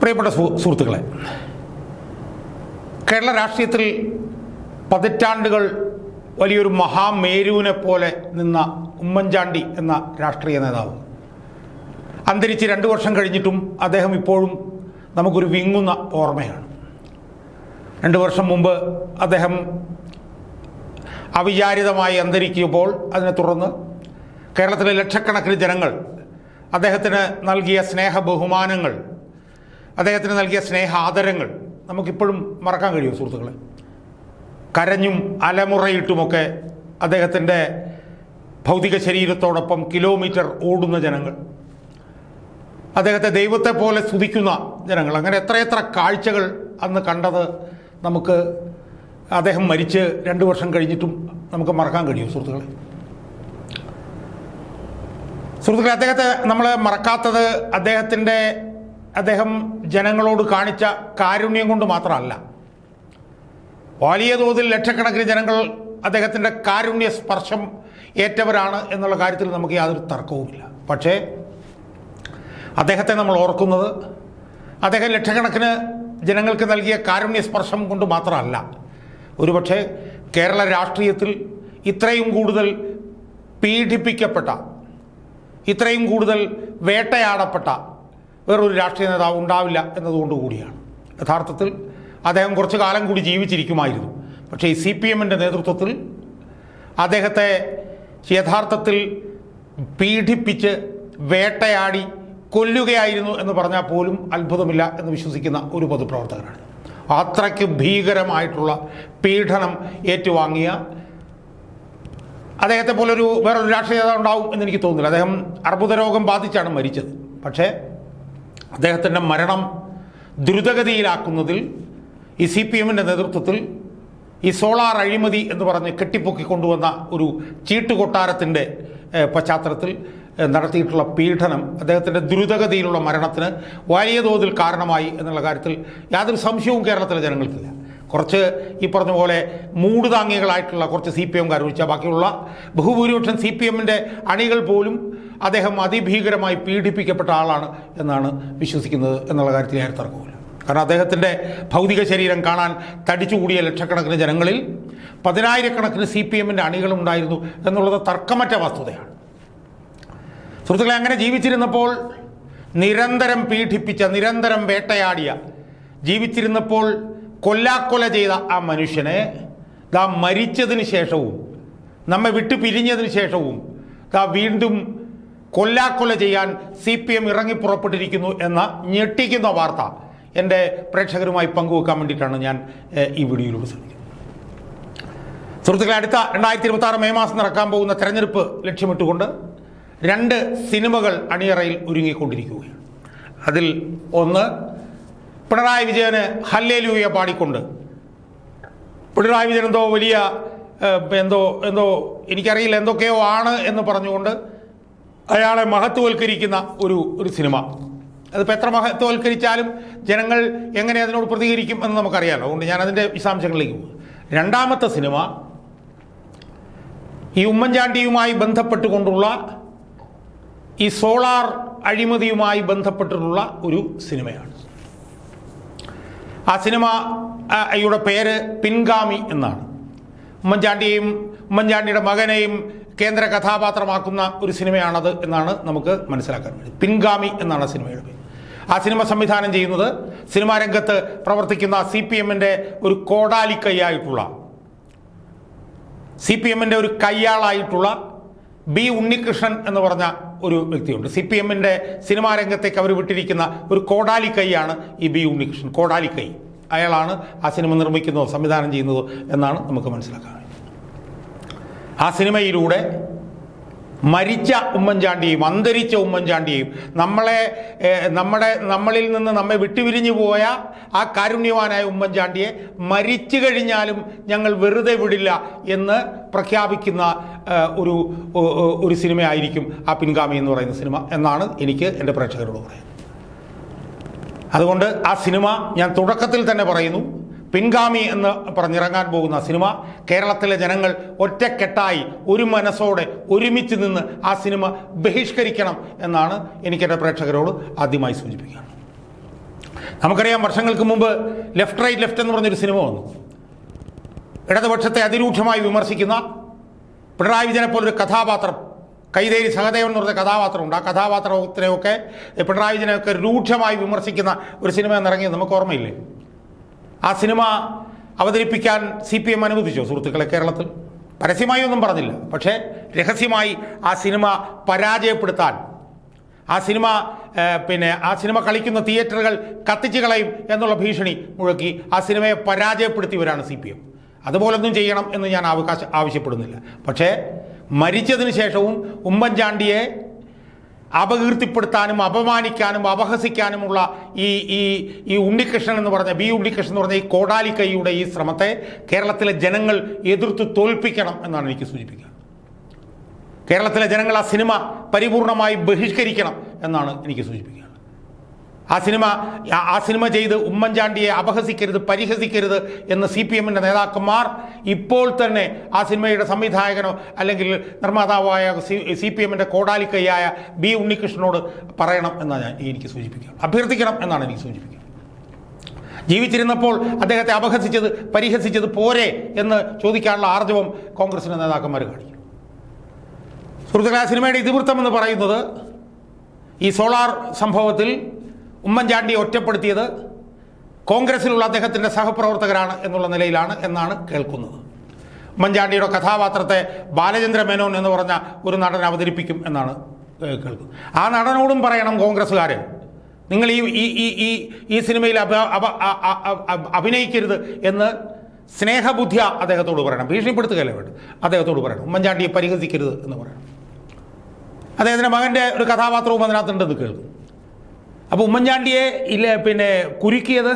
പ്രിയപ്പെട്ട സുഹൃത്തുക്കളെ കേരള രാഷ്ട്രീയത്തിൽ പതിറ്റാണ്ടുകൾ വലിയൊരു മഹാമേരുവിനെ പോലെ നിന്ന ഉമ്മൻചാണ്ടി എന്ന രാഷ്ട്രീയ നേതാവ്. അന്തരിച്ച് രണ്ട് വർഷം കഴിഞ്ഞിട്ടും അദ്ദേഹം ഇപ്പോഴും നമുക്കൊരു വിങ്ങുന്ന ഓർമ്മയാണ്. രണ്ട് വർഷം മുമ്പ് അദ്ദേഹം അവിചാരിതമായി അന്തരിക്കുമ്പോൾ അതിനെ തുടർന്ന് കേരളത്തിലെ ലക്ഷക്കണക്കിന് ജനങ്ങൾ അദ്ദേഹത്തിന് നൽകിയ സ്നേഹ ബഹുമാനങ്ങൾ അദ്ദേഹത്തിന് നൽകിയ സ്നേഹ ആദരങ്ങൾ നമുക്കിപ്പോഴും മറക്കാൻ കഴിയും സുഹൃത്തുക്കളെ? കരഞ്ഞും അലമുറയിട്ടുമൊക്കെ അദ്ദേഹത്തിന്റെ ഭൗതിക ശരീരത്തോടൊപ്പം കിലോമീറ്റർ ഓടുന്ന ജനങ്ങൾ. അദ്ദേഹത്തെ ദൈവത്തെ പോലെ സ്തുതിക്കുന്ന ജനങ്ങൾ. അങ്ങനെ എത്രയെത്ര കാഴ്ചകൾ അന്ന് കണ്ടത് നമുക്ക് അദ്ദേഹം മരിച്ച് രണ്ട് വർഷം കഴിഞ്ഞിട്ടും നമുക്ക് മറക്കാൻ കഴിയും സുഹൃത്തുക്കളെ? സുഹൃത്തുക്കളെ അദ്ദേഹത്തെ നമ്മൾ മറക്കാത്തത് അദ്ദേഹത്തിന്റെ അദ്ദേഹം ജനങ്ങളോട് കാണിച്ച കാരുണ്യം കൊണ്ട് മാത്രമല്ല വലിയ തോതിൽ ലക്ഷക്കണക്കിന് ജനങ്ങൾ അദ്ദേഹത്തിന്റെ കാരുണ്യ സ്പർശം ഏറ്റവരാണ് എന്നുള്ള കാര്യത്തിൽ നമുക്ക് യാതൊരു തർക്കവുമില്ല. പക്ഷേ അദ്ദേഹത്തെ നമ്മൾ ഓർക്കുന്നത് അദ്ദേഹം ലക്ഷക്കണക്കിന് ജനങ്ങൾക്ക് നൽകിയ കാരുണ്യ സ്പർശം കൊണ്ട് മാത്രമല്ല ഒരുപക്ഷെ കേരള രാഷ്ട്രീയത്തിൽ ഇത്രയും കൂടുതൽ പീഡിപ്പിക്കപ്പെട്ട ഇത്രയും കൂടുതൽ വേട്ടയാടപ്പെട്ട വേറൊരു രാഷ്ട്രീയ നേതാവ് ഉണ്ടാവില്ല എന്നതുകൊണ്ട് കൂടിയാണ്. യഥാർത്ഥത്തിൽ അദ്ദേഹം കുറച്ചു കാലം കൂടി ജീവിച്ചിരിക്കുമായിരുന്നു. പക്ഷേ ഈ സി പി എമ്മിന്റെ നേതൃത്വത്തിൽ അദ്ദേഹത്തെ യഥാർത്ഥത്തിൽ പീഡിപ്പിച്ച് വേട്ടയാടി കൊല്ലുകയായിരുന്നു എന്ന് പറഞ്ഞാൽ പോലും അത്ഭുതമില്ല എന്ന് വിശ്വസിക്കുന്ന ഒരു പൊതുപ്രവർത്തകനാണ്. അത്രയ്ക്ക് ഭീകരമായിട്ടുള്ള പീഡനം ഏറ്റുവാങ്ങിയ അദ്ദേഹത്തെ പോലൊരു വേറൊരു രാഷ്ട്രീയ നേതാവ് ഉണ്ടാവും എന്ന് എനിക്ക് തോന്നുന്നില്ല. അദ്ദേഹം അർബുദ രോഗം ബാധിച്ചാണ് മരിച്ചത്. പക്ഷേ അദ്ദേഹത്തിന്റെ മരണം ദ്രുതഗതിയിലാക്കുന്നതിൽ ഈ സി പി എമ്മിന്റെ നേതൃത്വത്തിൽ ഈ സോളാർ അഴിമതി എന്ന് പറഞ്ഞ് കെട്ടിപ്പൊക്കി കൊണ്ടുവന്ന ഒരു ചീട്ടുകൊട്ടാരത്തിന്റെ പശ്ചാത്തലത്തിൽ നടത്തിയിട്ടുള്ള പീഡനം അദ്ദേഹത്തിന്റെ ദ്രുതഗതിയിലുള്ള മരണത്തിന് വലിയ തോതിൽ കാരണമായി എന്നുള്ള കാര്യത്തിൽ യാതൊരു സംശയവും കേരളത്തിലെ ജനങ്ങൾക്കില്ല. കുറച്ച് ഈ പറഞ്ഞ പോലെ മൂടുതാങ്ങികളായിട്ടുള്ള കുറച്ച് സി പി എംകാർ ഒഴിച്ചാൽ ബാക്കിയുള്ള ബഹുഭൂരിപക്ഷം സി പി എമ്മിന്റെ അണികൾ പോലും അദ്ദേഹം അതിഭീകരമായി പീഡിപ്പിക്കപ്പെട്ട ആളാണ് എന്നാണ് വിശ്വസിക്കുന്നത് എന്നുള്ള കാര്യത്തിൽ ഞാൻ തർക്കമില്ല കാരണം അദ്ദേഹത്തിന്റെ ഭൗതിക ശരീരം കാണാൻ തടിച്ചുകൂടിയ ലക്ഷക്കണക്കിന് ജനങ്ങളിൽ പതിനായിരക്കണക്കിന് സി പി എമ്മിന്റെ അണികളുണ്ടായിരുന്നു എന്നുള്ളത് തർക്കമറ്റ വസ്തുതയാണ്. സുഹൃത്തുക്കളെ അങ്ങനെ ജീവിച്ചിരുന്നപ്പോൾ നിരന്തരം പീഡിപ്പിച്ച നിരന്തരം വേട്ടയാടിയ ജീവിച്ചിരുന്നപ്പോൾ കൊല്ലാക്കൊല ചെയ്ത ആ മനുഷ്യനെ ദാ മരിച്ചതിന് ശേഷവും നമ്മെ വിട്ടു പിരിഞ്ഞതിന് ശേഷവും ദാ വീണ്ടും കൊല്ലാക്കൊല ചെയ്യാൻ സി പി എം ഇറങ്ങി പുറപ്പെട്ടിരിക്കുന്നു എന്ന ഞെട്ടിക്കുന്ന വാർത്ത എന്റെ പ്രേക്ഷകരുമായി പങ്കുവെക്കാൻ വേണ്ടിയിട്ടാണ് ഞാൻ ഈ വീഡിയോയിലൂടെ ശ്രമിക്കുന്നത്. സുഹൃത്തുക്കളെ അടുത്ത രണ്ടായിരത്തി ഇരുപത്തി ആറ് മെയ് മാസം നടക്കാൻ പോകുന്ന തെരഞ്ഞെടുപ്പ് ലക്ഷ്യമിട്ടുകൊണ്ട് രണ്ട് സിനിമകൾ അണിയറയിൽ ഒരുങ്ങിക്കൊണ്ടിരിക്കുകയാണ്. അതിൽ ഒന്ന് പിണറായി വിജയന് ഹല്ലേലൂയ പാടിക്കൊണ്ട്. പിണറായി വിജയൻ എന്തോ വലിയ എന്തോ എന്തോ എനിക്കറിയില്ല എന്തൊക്കെയോ ആണ് എന്ന് പറഞ്ഞുകൊണ്ട് അയാളെ മഹത്വവൽക്കരിക്കുന്ന ഒരു ഒരു സിനിമ. അതിപ്പോൾ എത്ര മഹത്വവൽക്കരിച്ചാലും ജനങ്ങൾ എങ്ങനെ അതിനോട് പ്രതികരിക്കും എന്ന് നമുക്കറിയാമല്ലോ അതുകൊണ്ട് ഞാൻ അതിന്റെ വിശദാംശങ്ങളിലേക്ക് പോകും രണ്ടാമത്തെ സിനിമ ഈ ഉമ്മൻചാണ്ടിയുമായി ബന്ധപ്പെട്ടുകൊണ്ടുള്ള ഈ സോളാർ അഴിമതിയുമായി ബന്ധപ്പെട്ടിട്ടുള്ള ഒരു സിനിമയാണ്. ആ സിനിമ യുടെ പേര് പിൻഗാമി എന്നാണ്. ഉമ്മൻചാണ്ടിയെയും ഉമ്മൻചാണ്ടിയുടെ മകനെയും കേന്ദ്ര കഥാപാത്രമാക്കുന്ന ഒരു സിനിമയാണത് എന്നാണ് നമുക്ക് മനസ്സിലാക്കാൻ കഴിയും പിൻഗാമി എന്നാണ് സിനിമയുടെ പേര് ആ സിനിമ സംവിധാനം ചെയ്യുന്നത് സിനിമാ രംഗത്ത് പ്രവർത്തിക്കുന്ന സി പി എമ്മിന്റെ ഒരു കോടാലിക്കൈയായിട്ടുള്ള സി പി എമ്മിന്റെ ഒരു കയ്യാളായിട്ടുള്ള ബി ഉണ്ണികൃഷ്ണൻ എന്ന് പറഞ്ഞ ഒരു വ്യക്തിയുണ്ട്. സി പി എമ്മിന്റെ സിനിമാ രംഗത്തേക്ക് അവർ വിട്ടിരിക്കുന്ന ഒരു കോടാലിക്കൈയാണ് ഈ ബി ഉണ്ണികൃഷ്ണൻ. കോടാലിക്കൈ. അയാളാണ് ആ സിനിമ നിർമ്മിക്കുന്നതോ സംവിധാനം ചെയ്യുന്നതോ എന്നാണ് നമുക്ക് മനസ്സിലാക്കാൻ. ആ സിനിമയിലൂടെ മരിച്ച ഉമ്മൻചാണ്ടിയും അന്തരിച്ച ഉമ്മൻചാണ്ടിയും നമ്മളെ നമ്മുടെ നമ്മളിൽ നിന്ന് നമ്മെ വിട്ടുപിരിഞ്ഞു പോയ ആ കാരുണ്യവാനായ ഉമ്മൻചാണ്ടിയെ മരിച്ചു കഴിഞ്ഞാലും ഞങ്ങൾ വെറുതെ വിടില്ല എന്ന് പ്രഖ്യാപിക്കുന്ന ഒരു ഒരു സിനിമയായിരിക്കും ആ പിൻഗാമി എന്ന് പറയുന്ന സിനിമ എന്നാണ് എനിക്ക് എന്റെ പ്രേക്ഷകരോട് പറയുന്നത്. അതുകൊണ്ട് ആ സിനിമ ഞാൻ തുടക്കത്തിൽ തന്നെ പറയുന്നു. പിൻഗാമി എന്ന് പറഞ്ഞിറങ്ങാൻ പോകുന്ന സിനിമ കേരളത്തിലെ ജനങ്ങൾ ഒറ്റക്കെട്ടായി ഒരു മനസ്സോടെ ഒരുമിച്ച് നിന്ന് ആ സിനിമ ബഹിഷ്കരിക്കണം എന്നാണ് എനിക്ക് എന്റെ പ്രേക്ഷകരോട് ആദ്യമായി സൂചിപ്പിക്കുന്നത് നമുക്കറിയാം വർഷങ്ങൾക്ക് മുമ്പ് ലെഫ്റ്റ് റൈറ്റ് ലെഫ്റ്റ് എന്ന് പറഞ്ഞൊരു സിനിമ വന്നു. ഇടതുപക്ഷത്തെ അതിരൂക്ഷമായി വിമർശിക്കുന്ന പിണറായി വിജയനെ പോലൊരു കഥാപാത്രം കൈതേരി സഹദേവൻ എന്ന് പറഞ്ഞ കഥാപാത്രമുണ്ട്. ആ കഥാപാത്രത്തിനെയൊക്കെ പിണറായി വിജയനെയൊക്കെ രൂക്ഷമായി വിമർശിക്കുന്ന ഒരു സിനിമ എന്നിറങ്ങിയത് നമുക്ക് ഓർമ്മയില്ലേ? ആ സിനിമ അവതരിപ്പിക്കാൻ സി പി എം അനുവദിച്ചോ? സുഹൃത്തുക്കളെ കേരളത്തിൽ. പരസ്യമായി ഒന്നും പറഞ്ഞില്ല. പക്ഷേ രഹസ്യമായി ആ സിനിമ പരാജയപ്പെടുത്താൻ ആ സിനിമ പിന്നെ ആ സിനിമ കളിക്കുന്ന തിയേറ്ററുകൾ കത്തിച്ച് കളയും എന്നുള്ള ഭീഷണി മുഴക്കി ആ സിനിമയെ പരാജയപ്പെടുത്തിയവരാണ് സി പി എം. അതുപോലൊന്നും ചെയ്യണം എന്ന് ഞാൻ അവകാശ ആവശ്യപ്പെടുന്നില്ല. പക്ഷേ മരിച്ചതിന് ശേഷവും ഉമ്മൻചാണ്ടിയെ അപകീർത്തിപ്പെടുത്താനും അപമാനിക്കാനും അപഹസിക്കാനുമുള്ള ഈ ഈ ഈ ഉണ്ണികൃഷ്ണൻ എന്ന് പറഞ്ഞ ബി ഉണ്ണികൃഷ്ണൻ എന്ന് പറഞ്ഞ ഈ കോടാലി കൈയുടെ ഈ ശ്രമത്തെ കേരളത്തിലെ ജനങ്ങൾ എതിർത്ത് തോൽപ്പിക്കണം എന്നാണ് എനിക്ക് സൂചിപ്പിക്കുന്നത് കേരളത്തിലെ ജനങ്ങൾ ആ സിനിമ പരിപൂർണമായി ബഹിഷ്കരിക്കണം എന്നാണ് എനിക്ക് സൂചിപ്പിക്കുക. ആ സിനിമ ആ- സിനിമ ചെയ്ത് ഉമ്മൻചാണ്ടിയെ അപഹസിക്കരുത് പരിഹസിക്കരുത് എന്ന് സി പി എമ്മിന്റെ നേതാക്കന്മാർ ഇപ്പോൾ തന്നെ ആ സിനിമയുടെ സംവിധായകനോ അല്ലെങ്കിൽ നിർമ്മാതാവായ സി പി എമ്മിന്റെ കോടാലിക്കൈയായ ബി ഉണ്ണികൃഷ്ണനോട് പറയണം എന്നാണ് ഞാൻ എനിക്ക് സൂചിപ്പിക്കുക. അഭ്യർത്ഥിക്കണം എന്നാണ് എനിക്ക് സൂചിപ്പിക്കുക. ജീവിച്ചിരുന്നപ്പോൾ അദ്ദേഹത്തെ അപഹസിച്ചത് പരിഹസിച്ചത് പോരെ എന്ന് ചോദിക്കാനുള്ള ആർജവം കോൺഗ്രസിന്റെ നേതാക്കന്മാർ കാണിക്കും. സുഹൃത്തുക്കളെ ആ സിനിമയുടെ ഇതിവൃത്തം എന്ന് പറയുന്നത് ഈ സോളാർ സംഭവത്തിൽ ഉമ്മൻചാണ്ടിയെ ഒറ്റപ്പെടുത്തിയത് കോൺഗ്രസിലുള്ള അദ്ദേഹത്തിന്റെ സഹപ്രവർത്തകരാണ് എന്നുള്ള നിലയിലാണ് എന്നാണ് കേൾക്കുന്നത്. ഉമ്മൻചാണ്ടിയുടെ കഥാപാത്രത്തെ ബാലചന്ദ്ര മേനോൻ എന്ന് പറഞ്ഞ ഒരു നടൻ അവതരിപ്പിക്കും എന്നാണ് കേൾക്കുന്നത്. ആ നടനോടും പറയണം കോൺഗ്രസ്സുകാർ നിങ്ങൾ ഈ ഈ ഈ ഈ സിനിമയിൽ അഭിനയിക്കരുത് എന്ന് സ്നേഹബുദ്ധിയ അദ്ദേഹത്തോട് പറയണം ഭീഷണിപ്പെടുത്തുകയല്ലേ വേണ്ട അദ്ദേഹത്തോട് പറയണം ഉമ്മൻചാണ്ടിയെ പരിഹസിക്കരുത് എന്ന് പറയണം. അദ്ദേഹത്തിന്റെ മകന്റെ ഒരു കഥാപാത്രവും അതിനകത്തുണ്ടെന്ന് കേൾക്കും അപ്പോൾ ഉമ്മൻചാണ്ടിയെ ഇല്ല പിന്നെ കുരുക്കിയത്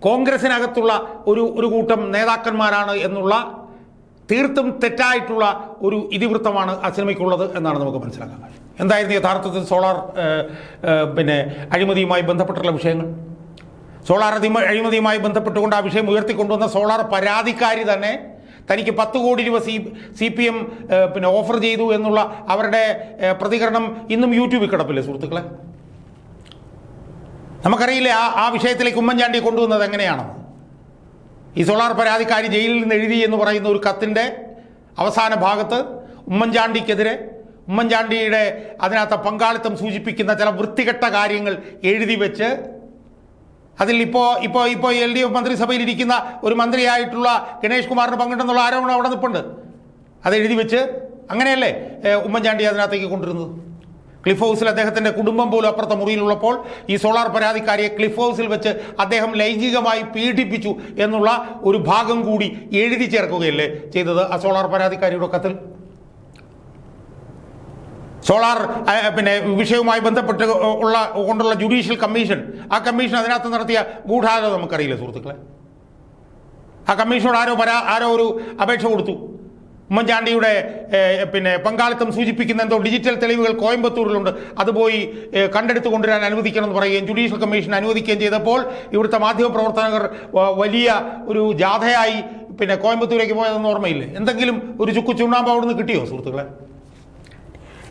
കോൺഗ്രസിനകത്തുള്ള ഒരു ഒരു കൂട്ടം നേതാക്കന്മാരാണ് എന്നുള്ള തീർത്തും തെറ്റായിട്ടുള്ള ഒരു ഇതിവൃത്തമാണ് ആ സിനിമയ്ക്കുള്ളത് എന്നാണ് നമുക്ക് മനസ്സിലാക്കാൻ കഴിയും എന്തായിരുന്നു യഥാർത്ഥത്തിൽ സോളാർ പിന്നെ അഴിമതിയുമായി ബന്ധപ്പെട്ടുള്ള വിഷയങ്ങൾ? സോളാർ അഴിമതിയുമായി ബന്ധപ്പെട്ടുകൊണ്ട് ആ വിഷയം ഉയർത്തിക്കൊണ്ടുവന്ന സോളാർ പരാതിക്കാരി തന്നെ തനിക്ക് പത്ത് കോടി രൂപ സി സി പി എം പിന്നെ ഓഫർ ചെയ്തു എന്നുള്ള അവരുടെ പ്രതികരണം ഇന്നും യൂട്യൂബിൽ കിടപ്പില്ലേ സുഹൃത്തുക്കളെ? നമുക്കറിയില്ല ആ ആ വിഷയത്തിലേക്ക് ഉമ്മൻചാണ്ടി കൊണ്ടുവന്നത് എങ്ങനെയാണെന്ന് ഈ സോളാർ പരാതിക്കാരി ജയിലിൽ നിന്ന് എഴുതി എന്ന് പറയുന്ന ഒരു കത്തിന്റെ അവസാന ഭാഗത്ത് ഉമ്മൻചാണ്ടിക്കെതിരെ ഉമ്മൻചാണ്ടിയുടെ അതിനകത്ത് പങ്കാളിത്തം സൂചിപ്പിക്കുന്ന ചില വൃത്തികെട്ട കാര്യങ്ങൾ എഴുതി വെച്ച് അതിൽ ഇപ്പോൾ ഇപ്പോൾ ഇപ്പോൾ എൽ ഡി എഫ് മന്ത്രിസഭയിലിരിക്കുന്ന ഒരു മന്ത്രിയായിട്ടുള്ള ഗണേഷ് കുമാറിന് പങ്കിട്ടെന്നുള്ള ആരോപണം അവിടെ നിൽപ്പുണ്ട് അത് എഴുതി വെച്ച് അങ്ങനെയല്ലേ ഉമ്മൻചാണ്ടി അതിനകത്തേക്ക് കൊണ്ടുവരുന്നത്? ക്ലിഫ് ഹൗസിൽ അദ്ദേഹത്തിന്റെ കുടുംബം പോലും അപ്പുറത്തെ മുറിയിലുള്ളപ്പോൾ ഈ സോളാർ പരാതിക്കാരിയെ ക്ലിഫ് ഹൗസിൽ വെച്ച് അദ്ദേഹം ലൈംഗികമായി പീഡിപ്പിച്ചു എന്നുള്ള ഒരു ഭാഗം കൂടി എഴുതി ചേർക്കുകയല്ലേ ചെയ്തത് ആ സോളാർ പരാതിക്കാരിയുടെ കത്തിൽ? സോളാർ പിന്നെ വിഷയവുമായി ബന്ധപ്പെട്ട് ഉള്ള കൊണ്ടുള്ള ജുഡീഷ്യൽ കമ്മീഷൻ. ആ കമ്മീഷൻ അതിനകത്ത് നടത്തിയ ഗൂഢാലോചന നമുക്കറിയില്ല സുഹൃത്തുക്കളെ? ആ കമ്മീഷനോട് ആരോ പരാ ആരോ ഒരു അപേക്ഷ കൊടുത്തു. ഉമ്മൻചാണ്ടിയുടെ പിന്നെ പങ്കാളിത്തം സൂചിപ്പിക്കുന്ന എന്തോ ഡിജിറ്റൽ തെളിവുകൾ കോയമ്പത്തൂരിലുണ്ട്. അത് പോയി കണ്ടെടുത്ത് കൊണ്ടുവരാൻ അനുവദിക്കണം എന്ന് പറയുകയും ജുഡീഷ്യൽ കമ്മീഷൻ അനുവദിക്കുകയും ചെയ്തപ്പോൾ ഇവിടുത്തെ മാധ്യമപ്രവർത്തകർ പ്രവർത്തകർ വലിയ ഒരു ജാഥയായി പിന്നെ കോയമ്പത്തൂരേക്ക് പോയതെന്ന് ഓർമ്മയില്ലേ? എന്തെങ്കിലും ഒരു ചുക്കു ചുണ്ണാമ്പ് അവിടെ നിന്ന് കിട്ടിയോ സുഹൃത്തുക്കളെ?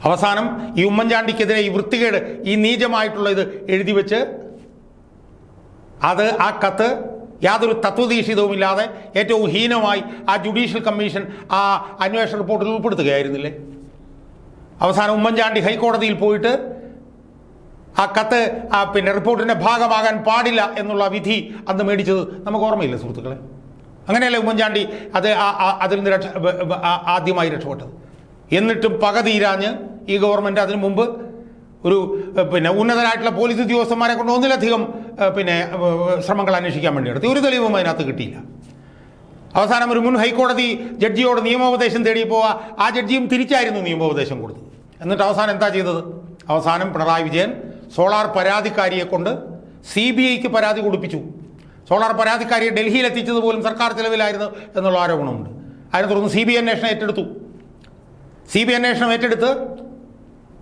അവസാനം ഈ ഉമ്മൻചാണ്ടിക്കെതിരെ ഈ വൃത്തികേട് ഈ നീചമായിട്ടുള്ള ഇത് എഴുതി വെച്ച് അത് ആ കത്ത് യാതൊരു തത്വദീക്ഷിതവുമില്ലാതെ ഏറ്റവും ഹീനമായി ആ ജുഡീഷ്യൽ കമ്മീഷൻ ആ അന്വേഷണ റിപ്പോർട്ടിൽ ഉൾപ്പെടുത്തുകയായിരുന്നില്ലേ? അവസാനം ഉമ്മൻചാണ്ടി ഹൈക്കോടതിയിൽ പോയിട്ട് ആ കത്ത് ആ പിന്നെ റിപ്പോർട്ടിന്റെ ഭാഗമാകാൻ പാടില്ല എന്നുള്ള വിധി അന്ന് മേടിച്ചത് നമുക്ക് ഓർമ്മയില്ല സുഹൃത്തുക്കളെ? അങ്ങനെയല്ലേ ഉമ്മൻചാണ്ടി അത് അതിൽ നിന്ന് രക്ഷ ആദ്യമായി രക്ഷപ്പെട്ടത്. എന്നിട്ടും പക തീരാഞ്ഞ് ഈ ഗവൺമെന്റ് അതിനു മുമ്പ് ഒരു പിന്നെ ഉന്നതരായിട്ടുള്ള പോലീസ് ഉദ്യോഗസ്ഥന്മാരെ കൊണ്ട് ഒന്നിലധികം പിന്നെ ശ്രമങ്ങൾ അന്വേഷിക്കാൻ വേണ്ടി നടത്തി. ഒരു തെളിവും അതിനകത്ത് കിട്ടിയില്ല. അവസാനം ഒരു മുൻ ഹൈക്കോടതി ജഡ്ജിയോട് നിയമോപദേശം തേടിയപ്പോൾ ആ- ജഡ്ജിയും തിരിച്ചായിരുന്നു നിയമോപദേശം കൊടുത്തത്. എന്നിട്ട് അവസാനം എന്താ ചെയ്തത്? അവസാനം പിണറായി വിജയൻ സോളാർ പരാതിക്കാരിയെ കൊണ്ട് സി ബി ഐക്ക് പരാതി കൊടുപ്പിച്ചു. സോളാർ പരാതിക്കാരിയെ ഡൽഹിയിൽ എത്തിച്ചത് പോലും സർക്കാർ ചെലവിലായിരുന്നു എന്നുള്ള ആരോപണമുണ്ട്. അതിനെ തുടർന്ന് സി ബി അന്വേഷണം ഏറ്റെടുത്തു. സി ബി അന്വേഷണം ഏറ്റെടുത്ത്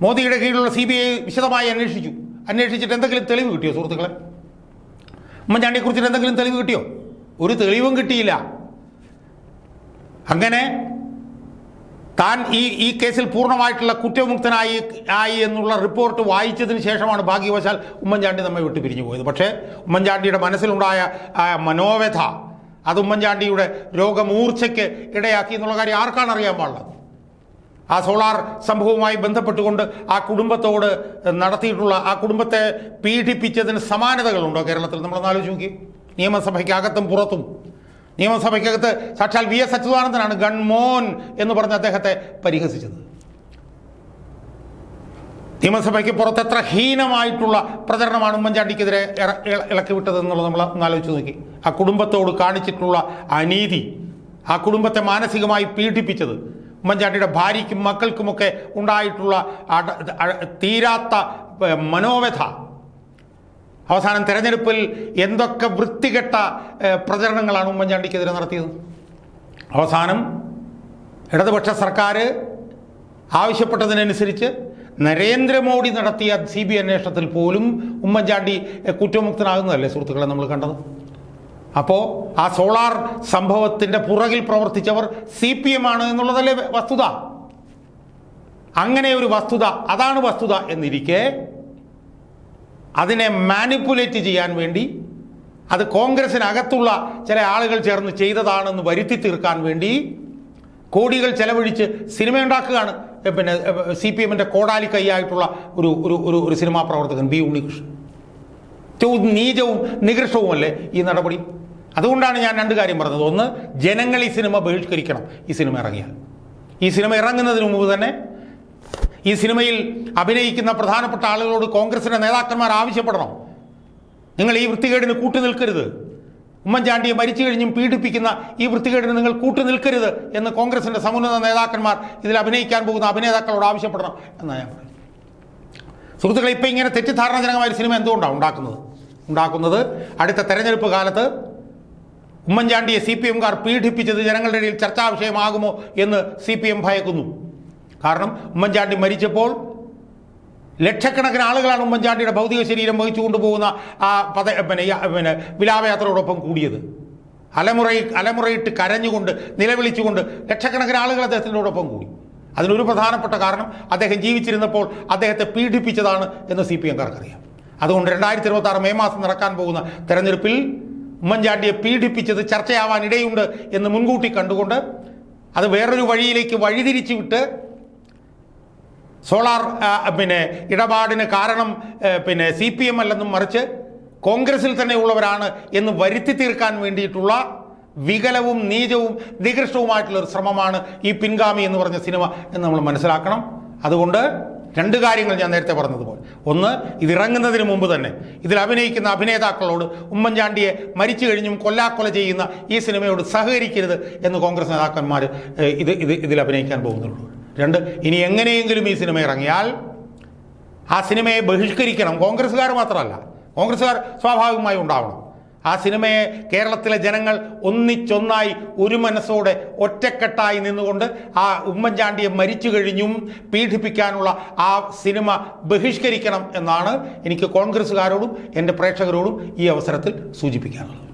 മോദിയുടെ കീഴിലുള്ള സി ബി ഐ വിശദമായി അന്വേഷിച്ചു. അന്വേഷിച്ചിട്ട് എന്തെങ്കിലും തെളിവ് കിട്ടിയോ സുഹൃത്തുക്കളെ? ഉമ്മൻചാണ്ടിയെക്കുറിച്ചിട്ട് എന്തെങ്കിലും തെളിവ് കിട്ടിയോ? ഒരു തെളിവും കിട്ടിയില്ല. അങ്ങനെ താൻ ഈ ഈ കേസിൽ പൂർണമായിട്ടുള്ള കുറ്റവിമുക്തനായി ആയി എന്നുള്ള റിപ്പോർട്ട് വായിച്ചതിന് ശേഷമാണ് ഭാഗ്യവശാൽ ഉമ്മൻചാണ്ടി നമ്മെ വിട്ട് പിരിഞ്ഞു പോയത്. പക്ഷേ ഉമ്മൻചാണ്ടിയുടെ മനസ്സിലുണ്ടായ മനോവ്യഥ അത് ഉമ്മൻചാണ്ടിയുടെ രോഗമൂർച്ചയ്ക്ക് ഇടയാക്കി എന്നുള്ള കാര്യം ആർക്കാണ് അറിയാൻ പാടുള്ളത് ആ സോളാർ സംഭവവുമായി ബന്ധപ്പെട്ടുകൊണ്ട് ആ കുടുംബത്തോട് നടത്തിയിട്ടുള്ള ആ കുടുംബത്തെ പീഡിപ്പിച്ചതിന് സമാനതകളുണ്ടോ കേരളത്തിൽ? നമ്മളൊന്ന് ആലോചിച്ച് നോക്കി. നിയമസഭയ്ക്കകത്തും പുറത്തും. നിയമസഭയ്ക്കകത്ത് സാക്ഷാൽ വി എസ് അച്യുതാനന്ദനാണ് ഗൺമോൻ എന്ന് പറഞ്ഞ് അദ്ദേഹത്തെ പരിഹസിച്ചത്. നിയമസഭയ്ക്ക് പുറത്ത് എത്ര ഹീനമായിട്ടുള്ള പ്രചരണമാണ് ഉമ്മൻചാണ്ടിക്കെതിരെ ഇളക്കി വിട്ടത് എന്നുള്ളത് നമ്മൾ ഒന്ന് ആലോചിച്ച് നോക്കി. ആ കുടുംബത്തോട് കാണിച്ചിട്ടുള്ള അനീതി ആ കുടുംബത്തെ മാനസികമായി പീഡിപ്പിച്ചത് ഉമ്മൻചാണ്ടിയുടെ ഭാര്യയ്ക്കും മക്കൾക്കുമൊക്കെ ഉണ്ടായിട്ടുള്ള തീരാത്ത മനോവ്യഥ. അവസാനം തെരഞ്ഞെടുപ്പിൽ എന്തൊക്കെ വൃത്തികെട്ട പ്രചരണങ്ങളാണ് ഉമ്മൻചാണ്ടിക്കെതിരെ നടത്തിയത്? അവസാനം ഇടതുപക്ഷ സർക്കാർ ആവശ്യപ്പെട്ടതിനനുസരിച്ച് നരേന്ദ്രമോദി നടത്തിയ സി ബി അന്വേഷണത്തിൽ പോലും ഉമ്മൻചാണ്ടി കുറ്റമുക്തനാകുന്നതല്ലേ സുഹൃത്തുക്കളെ നമ്മൾ കണ്ടത്? അപ്പോൾ ആ സോളാർ സംഭവത്തിന്റെ പുറകിൽ പ്രവർത്തിച്ചവർ സി പി എം ആണ് എന്നുള്ളതല്ലേ വസ്തുത? അങ്ങനെ ഒരു വസ്തുത അതാണ് വസ്തുത എന്നിരിക്കെ അതിനെ മാനിപ്പുലേറ്റ് ചെയ്യാൻ വേണ്ടി അത് കോൺഗ്രസിനകത്തുള്ള ചില ആളുകൾ ചേർന്ന് ചെയ്തതാണെന്ന് വരുത്തി തീർക്കാൻ വേണ്ടി കോടികൾ ചെലവഴിച്ച് സിനിമ ഉണ്ടാക്കുകയാണ്. പിന്നെ സി പി എമ്മിന്റെ കോടാലി കൈയായിട്ടുള്ള ഒരു ഒരു ഒരു ഒരു സിനിമാ പ്രവർത്തകൻ ബി ഉണ്ണികൃഷ്ണൻ. ഏറ്റവും നീചവും നികൃഷ്ടവുമല്ലേ ഈ നടപടി? അതുകൊണ്ടാണ് ഞാൻ രണ്ട് കാര്യം പറഞ്ഞത്. ഒന്ന് ജനങ്ങൾ ഈ സിനിമ ബഹിഷ്കരിക്കണം. ഈ സിനിമ ഇറങ്ങിയാൽ. ഈ സിനിമ ഇറങ്ങുന്നതിന് മുമ്പ് തന്നെ ഈ സിനിമയിൽ അഭിനയിക്കുന്ന പ്രധാനപ്പെട്ട ആളുകളോട് കോൺഗ്രസിന്റെ നേതാക്കന്മാർ ആവശ്യപ്പെടണം. നിങ്ങൾ ഈ വൃത്തികേടിന് കൂട്ടു നിൽക്കരുത്. ഉമ്മൻചാണ്ടിയെ മരിച്ചു കഴിഞ്ഞും പീഡിപ്പിക്കുന്ന ഈ വൃത്തികേടിന് നിങ്ങൾ കൂട്ടു നിൽക്കരുത് എന്ന് കോൺഗ്രസിന്റെ സമുന്നത നേതാക്കന്മാർ ഇതിൽ അഭിനയിക്കാൻ പോകുന്ന അഭിനേതാക്കളോട് ആവശ്യപ്പെടണം എന്നാണ് ഞാൻ പറയുന്നത് സുഹൃത്തുക്കളെ ഇപ്പം ഇങ്ങനെ തെറ്റിദ്ധാരണജനകമായ സിനിമ എന്തുകൊണ്ടാണ് ഉണ്ടാക്കുന്നത്? ഉണ്ടാക്കുന്നത് അടുത്ത തെരഞ്ഞെടുപ്പ് കാലത്ത് ഉമ്മൻചാണ്ടിയെ സി പി എംകാർ പീഡിപ്പിച്ചത് ജനങ്ങളുടെ ഇടയിൽ ചർച്ചാ വിഷയമാകുമോ എന്ന് സി പി എം ഭയക്കുന്നു. കാരണം ഉമ്മൻചാണ്ടി മരിച്ചപ്പോൾ ലക്ഷക്കണക്കിന് ആളുകളാണ് ഉമ്മൻചാണ്ടിയുടെ ഭൗതിക ശരീരം വഹിച്ചു കൊണ്ടുപോകുന്ന ആ പദ പിന്നെ പിന്നെ വിലാപയാത്രയോടൊപ്പം കൂടിയത്. അലമുറയി അലമുറയിട്ട് കരഞ്ഞുകൊണ്ട് നിലവിളിച്ചുകൊണ്ട് ലക്ഷക്കണക്കിന് ആളുകൾ അദ്ദേഹത്തിനോടൊപ്പം കൂടി. അതിനൊരു പ്രധാനപ്പെട്ട കാരണം അദ്ദേഹം ജീവിച്ചിരുന്നപ്പോൾ അദ്ദേഹത്തെ പീഡിപ്പിച്ചതാണ് എന്ന് സി പി എംകാർക്കറിയാം. അതുകൊണ്ട് രണ്ടായിരത്തി ഇരുപത്തി ആറ് മെയ് മാസം നടക്കാൻ പോകുന്ന തെരഞ്ഞെടുപ്പിൽ ഉമ്മൻചാണ്ടിയെ പീഡിപ്പിച്ചത് ചർച്ചയാവാൻ ഇടയുണ്ട് എന്ന് മുൻകൂട്ടി കണ്ടുകൊണ്ട് അത് വേറൊരു വഴിയിലേക്ക് വഴിതിരിച്ചു വിട്ട് സോളാർ പിന്നെ ഇടപാടിന് കാരണം പിന്നെ സി പി എം അല്ലെന്നും മറിച്ച് കോൺഗ്രസിൽ തന്നെ ഉള്ളവരാണ് എന്ന് വരുത്തി തീർക്കാൻ വേണ്ടിയിട്ടുള്ള വികലവും നീചവും നികൃഷ്ടവുമായിട്ടുള്ള ഒരു ശ്രമമാണ് ഈ പിൻഗാമി എന്ന് പറഞ്ഞ സിനിമ എന്ന് നമ്മൾ മനസ്സിലാക്കണം. അതുകൊണ്ട് രണ്ട് കാര്യങ്ങൾ ഞാൻ നേരത്തെ പറഞ്ഞതുപോലെ. ഒന്ന് ഇതിറങ്ങുന്നതിന് മുമ്പ് തന്നെ ഇതിൽ അഭിനയിക്കുന്ന അഭിനേതാക്കളോട് ഉമ്മൻചാണ്ടിയെ മരിച്ചു കഴിഞ്ഞും കൊല്ലാക്കൊല ചെയ്യുന്ന ഈ സിനിമയോട് സഹകരിക്കരുത് എന്ന് കോൺഗ്രസ് നേതാക്കന്മാർ ഇത് ഇത് ഇതിൽ അഭിനയിക്കാൻ പോകുന്നുള്ളൂ. രണ്ട് ഇനി എങ്ങനെയെങ്കിലും ഈ സിനിമ ഇറങ്ങിയാൽ ആ സിനിമയെ ബഹിഷ്കരിക്കണം. കോൺഗ്രസ്സുകാർ മാത്രമല്ല. കോൺഗ്രസ്സുകാർ സ്വാഭാവികമായി ഉണ്ടാവണം. ആ സിനിമയെ കേരളത്തിലെ ജനങ്ങൾ ഒന്നിച്ചൊന്നായി ഒരു മനസ്സോടെ ഒറ്റക്കെട്ടായി നിന്നുകൊണ്ട് ആ ഉമ്മൻചാണ്ടിയെ മരിച്ചു കഴിഞ്ഞും പീഡിപ്പിക്കാനുള്ള ആ സിനിമ ബഹിഷ്കരിക്കണം എന്നാണ് എനിക്ക് കോൺഗ്രസ്സുകാരോടും എന്റെ പ്രേക്ഷകരോടും ഈ അവസരത്തിൽ സൂചിപ്പിക്കാനുള്ളത്.